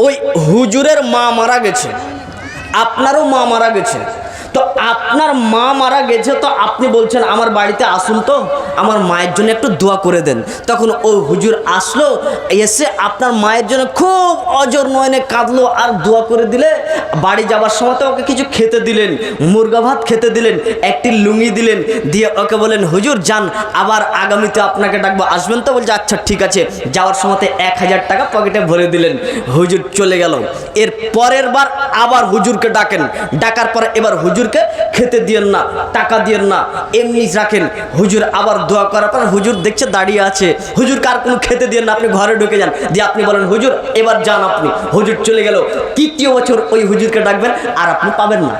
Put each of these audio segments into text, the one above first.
ওই হুজুরের মা মারা গেছে আপনারও মা মারা গেছে। তো আপনার মা মারা গেছে, তো আপনি বলছেন, আমার বাড়িতে আসুন তো, আমার মায়ের জন্য একটু দোয়া করে দেন। তখন ওই হুজুর আসলো, এসে আপনার মায়ের জন্য খুব অজর নয়নে কাঁদলো আর দোয়া করে দিলে। বাড়ি যাবার সময় তো ওকে কিছু খেতে দিলেন, মুরগা ভাত খেতে দিলেন, একটি লুঙ্গি দিলেন, দিয়ে ওকে বলেন হুজুর, যান, আবার আগামীতে আপনাকে ডাকবো। আসবেন তো? বলছে আচ্ছা ঠিক আছে। যাওয়ার সময়তে এক হাজার টাকা পকেটে ভরে দিলেন, হুজুর চলে গেল। এর পরের বার আবার হুজুরকে ডাকেন। ডাকার পরে এবার হুজুরকে খেতে দিয়েন না টাকা দিয়েন না। এমনি রাখেন। হুজুর আবার দোয়া করার পর হুজুর দেখছে দাঁড়িয়ে আছে। হুজুর কার কোনো খেতে দিয়েন না আপনি ঘরে ঢুকে যান। দিয়ে আপনি বলেন হুজুর এবার যান আপনি। হুজুর চলে গেল। তৃতীয় বছর ওই হুজুরকে ডাকবেন আর আপনি পাবেন না।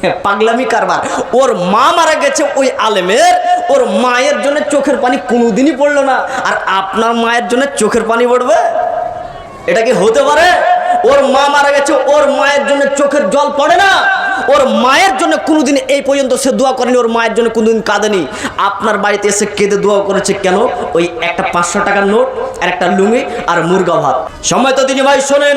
হ্যাঁ, পাগলামি কারবার। ওর মা মারা গেছে ওই আলেমের। ওর মায়ের জন্য চোখের পানি কোনোদিনই পড়ল না। আর আপনার মায়ের জন্য চোখের পানি পড়বে? এটা কি হতে পারে? ওর মা মারা গেছে, ওর মায়ের জন্য চোখের জল পড়ে না। ওর মায়ের জন্য কোনোদিন এই পর্যন্ত সে দোয়া করেনি, ওর মায়ের জন্য কোনোদিন কাঁদেনি। আপনার বাড়িতে এসে কেঁদে দোয়া করেছে কেন? ওই একটা পাঁচশো টাকার নোট আর একটা লুঙ্গি আর মুরগা ভাত। সময় তো তিনি ভাই, শোনেন,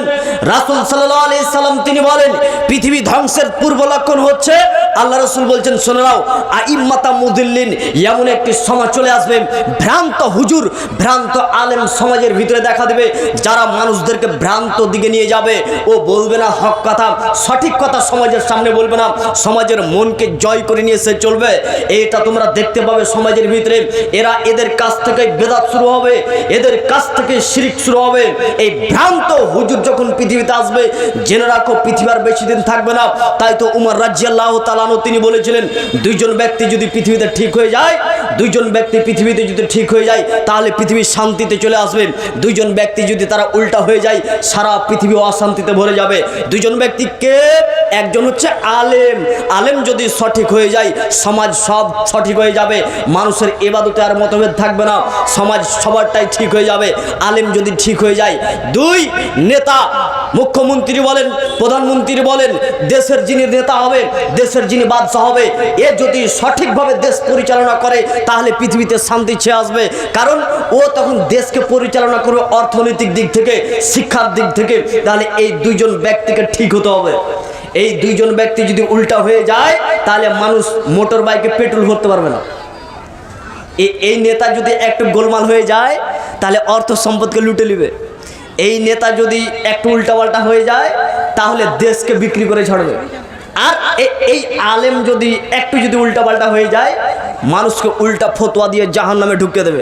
রাসুল সাল্লাহ আলি সাল্লাম তিনি বলেন, পৃথিবী ধ্বংসের পূর্ব লক্ষণ হচ্ছে, আল্লাহ রসুল বলছেন, শোনে নাও, আইম্মাতা মুদিল্লিন, এমন একটি সমাজ চলে আসবে, ভ্রান্ত হুজুর, ভ্রান্ত আলেম সমাজের ভিতরে দেখা দেবে, যারা মানুষদেরকে ভ্রান্ত দিকে নিয়ে যাবে, ও বলবে না হক কথা, সঠিক কথা সমাজের সামনে বলবে না, সমাজের মনকে জয় করে নিয়ে সে চলবে, এটা তোমরা দেখতে পাবে সমাজের ভিতরে, এরা এদের কাছ থেকে বেদাত শুরু হবে, এদের কাছ থেকে শিরিক শুরু হবে। এই ভ্রান্ত হুজুর যখন পৃথিবীতে আসবে, জেনে রাখো পৃথিবীর বেশি দিন থাকবে না। তাই তো উমর রাজিয়াল্লাহ তালানো তিনি বলেছিলেন, দুইজন ব্যক্তি যদি পৃথিবীতে ঠিক হয়ে যায়, দুইজন ব্যক্তি পৃথিবীতে যদি ঠিক হয়ে যায়, তাহলে পৃথিবী শান্তিতে চলে আসবে। দুইজন ব্যক্তি যদি তারা উল্টা হয়ে যায়, সারা পৃথিবী অশান্তিতে ভরে যাবে। দুইজন ব্যক্তি কে? একজন হচ্ছে আলেম। আলেম যদি সঠিক হয়ে যায়, সমাজ সব সঠিক হয়ে যাবে। মানুষের এবাদতে আর মতভেদ থাকবে না। সমাজ সবারটাই ঠিক হয়ে যাবে। আলেম যদি ঠিক হয়ে যায়, দুই নেতা মুখ্যমন্ত্রী বলেন, প্রধানমন্ত্রী বলেন, দেশের যিনি নেতা হবে, দেশের যিনি বাদশাহ হবে, এ যদি সঠিকভাবে দেশ পরিচালনা করে, তাহলে পৃথিবীতে শান্তি ছেয়ে আসবে। কারণ ও তখন দেশকে পরিচালনা করবে অর্থনৈতিক দিক থেকে, শিক্ষার দিক থেকে, তাহলে এই দুইজন ব্যক্তিকে ঠিক হতে হবে। এই দুইজন ব্যক্তি যদি উল্টা হয়ে যায়, তাহলে মানুষ মোটর বাইকে পেট্রোল ভরতে পারবে না। এই নেতা যদি একটু গোলমাল হয়ে যায়, তাহলে অর্থ সম্পদকে লুটে নেবে। এই নেতা যদি একটু উল্টাপাল্টা হয়ে যায়, তাহলে দেশকে বিক্রি করে ছাড়বে। আর এই আলেম যদি একটু যদি উল্টাপাল্টা হয়ে যায়, মানুষকে উল্টা ফতোয়া দিয়ে জাহান নামে ঢুকিয়ে দেবে।